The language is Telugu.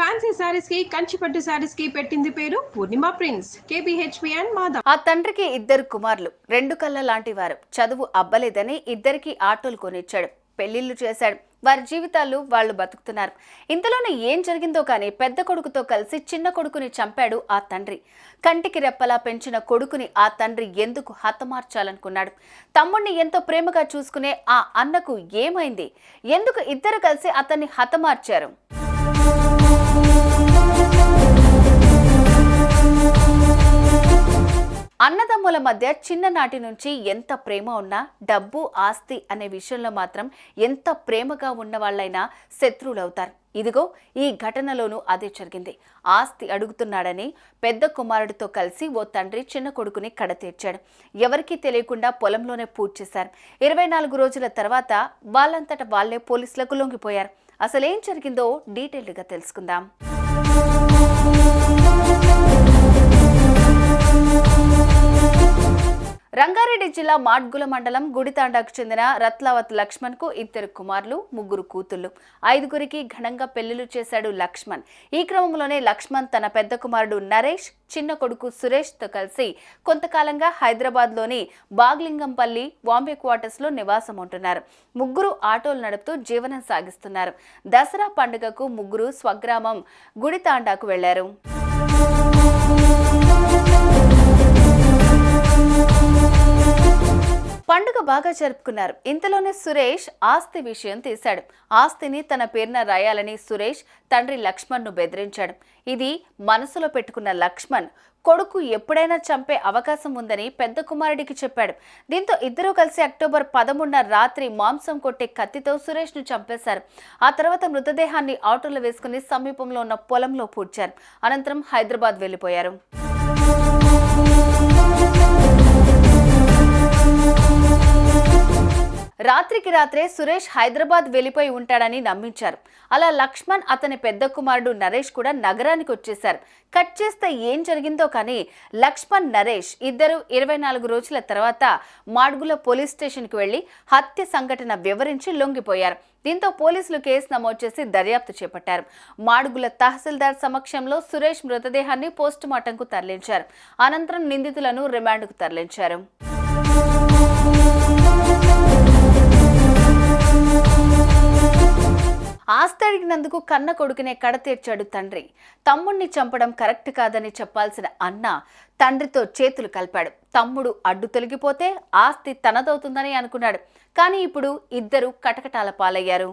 ఫ్యాన్సీ శారీస్కి కంచిపట్టు శారీస్కి పెట్టింది పేరు Purnima prince. KBHP and Madhav. ఆ తండ్రికి ఇద్దరు కుమారులు. రెండు కళ్ళ లాంటి వారు. చదువు అబ్బలేదని ఇద్దరికి ఆటోలు కొనిచ్చాడు. పెళ్ళిళ్ళు చేశాడు. వారి జీవితాలు వాళ్ళు బతుకుతున్నారు. ఇంతలోనే ఏం జరిగిందో కానీ పెద్ద కొడుకుతో కలిసి చిన్న కొడుకుని చంపాడు ఆ తండ్రి. కంటికి రెప్పలా పెంచిన కొడుకుని ఆ తండ్రి ఎందుకు హతమార్చాలనుకున్నాడు? తమ్ముణ్ణి ఎంతో ప్రేమగా చూసుకునే ఆ అన్నకు ఏమైంది? ఎందుకు ఇద్దరు కలిసి అతన్ని హతమార్చారు? కుటుంబాల మధ్య చిన్ననాటి నుంచి ఎంత ప్రేమ ఉన్నా డబ్బు ఆస్తి అనే విషయంలో మాత్రం ఎంత ప్రేమగా ఉన్న వాళ్ళైనా శత్రువులవుతారు. ఇదిగో ఈ ఘటనలోనూ అదే జరిగింది. ఆస్తి అడుగుతున్నాడని పెద్ద కుమారుడితో కలిసి ఓ తండ్రి చిన్న కొడుకుని కడతీర్చాడు ఎవరికీ తెలియకుండా పొలంలోనే పూజ చేశారు. ఇరవై నాలుగు రోజుల తర్వాత వాళ్ళంతట వాళ్ళే పోలీసులకు లొంగిపోయారు. అసలేం జరిగిందో డీటెయిల్డ్గా తెలుసుకుందాం. రంగారెడ్డి జిల్లా మాడ్గుల మండలం గుడితాండాకు చెందిన రత్లావత్ లక్ష్మణ్కు ఇద్దరు కుమారులు ముగ్గురు కూతుళ్ళు ఐదుగురికి ఘనంగా పెళ్ళిలు చేశాడు లక్ష్మణ్. ఈ క్రమంలోనే లక్ష్మణ్ తన పెద్ద కుమారుడు నరేష్ చిన్న కొడుకు సురేష్తో కలిసి కొంతకాలంగా హైదరాబాద్లోని బాగ్లింగంపల్లి బాంబే క్వార్టర్స్లో నివాసం ఉంటున్నారు ముగ్గురు ఆటోలు నడుపుతూ జీవనం సాగిస్తున్నారు. దసరా పండుగకు ముగ్గురు స్వగ్రామం గుడితాండాకు వెళ్ళారు. బాగా జరుపుకున్నారు. ఇంతలోనే సురేష్ ఆస్తి విషయం తీశాడు. ఆస్తిని తన పేరున రాయాలని సురేష్ తండ్రి లక్ష్మణ్ను బెదిరించాడు. ఇది మనసులో పెట్టుకున్న లక్ష్మణ్ కొడుకు ఎప్పుడైనా చంపే అవకాశం ఉందని పెద్ద కుమారుడికి చెప్పాడు. దీంతో ఇద్దరూ కలిసి అక్టోబర్ పదమూడున రాత్రి మాంసం కొట్టే కత్తితో సురేష్ను చంపేశారు. ఆ తర్వాత మృతదేహాన్ని ఆటోలో వేసుకుని సమీపంలో ఉన్న పొలంలో పూడ్చారు. అనంతరం హైదరాబాద్ వెళ్ళిపోయారు రాత్రికి రాత్రే సురేష్ హైదరాబాద్ వెళ్ళిపోయి ఉంటాడని నమ్మించారు. అలా లక్ష్మణ్ అతని పెద్ద కుమారుడు నరేష్ కూడా నగరానికి వచ్చేశారు. కట్ చేస్తే ఏం జరిగిందో కానీ లక్ష్మణ్ నరేష్ ఇద్దరు ఇరవై నాలుగు రోజుల తర్వాత మాడ్గుల పోలీస్ స్టేషన్కి వెళ్ళి హత్య సంఘటన వివరించి లొంగిపోయారు. దీంతో పోలీసులు కేసు నమోదు చేసి దర్యాప్తు చేపట్టారు. మాడుగుల తహసీల్దార్ సమక్షంలో సురేష్ మృతదేహాన్ని పోస్టుమార్టంకు తరలించారు. అనంతరం నిందితులను రిమాండ్కు తరలించారు. ఆస్తి అడిగినందుకు కన్న కొడుకునే కడతీర్చాడు తండ్రి. తమ్ముణ్ణి చంపడం కరెక్ట్ కాదని చెప్పాల్సిన అన్న తండ్రితో చేతులు కలిపాడు. తమ్ముడు అడ్డు తొలగిపోతే ఆస్తి తనదవుతుందని అనుకున్నాడు. కానీ ఇప్పుడు ఇద్దరు కటకటాల పాలయ్యారు.